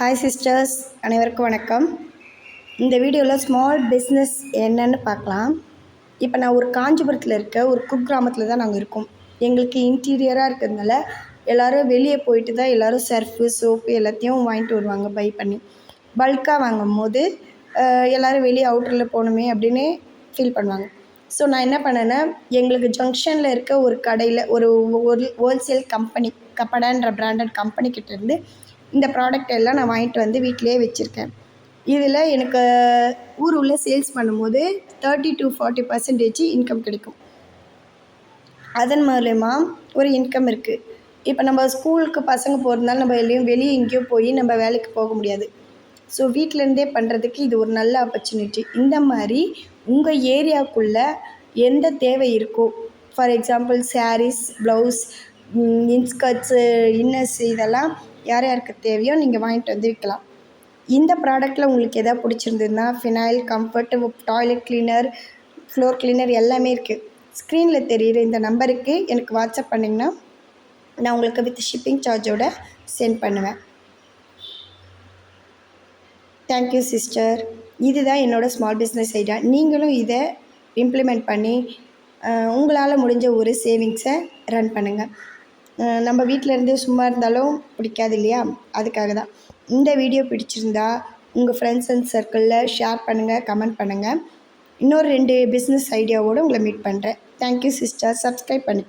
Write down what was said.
Hi sisters அனைவருக்கும் வணக்கம். இந்த வீடியோவில் ஸ்மால் பிஸ்னஸ் என்னன்னு பார்க்கலாம். இப்போ நான் ஒரு காஞ்சிபுரத்தில் இருக்க ஒரு குக்கிராமத்தில் தான் நாங்கள் இருக்கோம். எங்களுக்கு இன்டீரியராக இருக்கிறதுனால எல்லோரும் வெளியே போயிட்டு தான் எல்லோரும் சர்ஃபு சோப்பு எல்லாத்தையும் வாங்கிட்டு வருவாங்க பை பண்ணி. பல்காக வாங்கும் போது எல்லோரும் வெளியே அவுட்டரில் போகணுமே அப்படின்னு ஃபீல் பண்ணுவாங்க. ஸோ நான் என்ன பண்ணேன்னா எங்களுக்கு ஜங்ஷனில் இருக்க ஒரு கடையில் ஒரு ஒரு ஹோல்சேல் கம்பெனி கப்படான்ற பிராண்டட் கம்பெனிக்கிட்டேருந்து இந்த ப்ராடக்ட் எல்லாம் நான் வாங்கிட்டு வந்து வீட்டிலேயே வச்சுருக்கேன். இதில் எனக்கு ஊர் உள்ள சேல்ஸ் பண்ணும்போது thirty to forty percentage income கிடைக்கும். அதன் மூலயமா ஒரு இன்கம் இருக்குது இப்போ நம்ம ஸ்கூலுக்கு பசங்க போகிறதுனால நம்ம எல்லையும் வெளியே எங்கேயோ போய் நம்ம வேலைக்கு போக முடியாது. ஸோ வீட்டிலேருந்தே பண்ணுறதுக்கு இது ஒரு நல்ல ஆப்பர்ச்சுனிட்டி இந்த மாதிரி உங்கள் ஏரியாவுக்குள்ளே எந்த தேவை இருக்கோ for example sarees blouse inskirts inners இதெல்லாம் யார் யாருக்கு தேவையோ நீங்கள் வாங்கிட்டு வந்து விற்கலாம். இந்த ப்ராடக்ட்டில் உங்களுக்கு எதாவது பிடிச்சிருந்ததுன்னா phenyl comfort toilet cleaner floor cleaner எல்லாமே இருக்குது ஸ்க்ரீனில் தெரிகிற இந்த நம்பருக்கு எனக்கு வாட்ஸ்அப் பண்ணிங்கன்னா நான் உங்களுக்கு வித் ஷிப்பிங் சார்ஜோட சென்ட் பண்ணுவேன். தேங்க்யூ சிஸ்டர் இதுதான் என்னோடய ஸ்மால் பிஸ்னஸ் ஐடியா நீங்களும் இதை இம்ப்ளிமெண்ட் பண்ணி உங்களால் முடிஞ்ச ஒரு சேவிங்ஸை ரன் பண்ணுங்கள் நம்ம வீட்டில் இருந்தே சும்மா இருந்தாலும் பிடிக்காது இல்லையா? அதுக்காக தான். இந்த வீடியோ பிடிச்சிருந்தா உங்கள் ஃப்ரெண்ட்ஸ் அண்ட் சர்க்கிளில் ஷேர் பண்ணுங்கள் கமெண்ட் பண்ணுங்கள் இன்னொரு ரெண்டு பிஸ்னஸ் ஐடியாவோடு உங்களை மீட் பண்ணுறேன் தேங்க்யூ சிஸ்டர் சப்ஸ்கிரைப் பண்ணிக்கோ.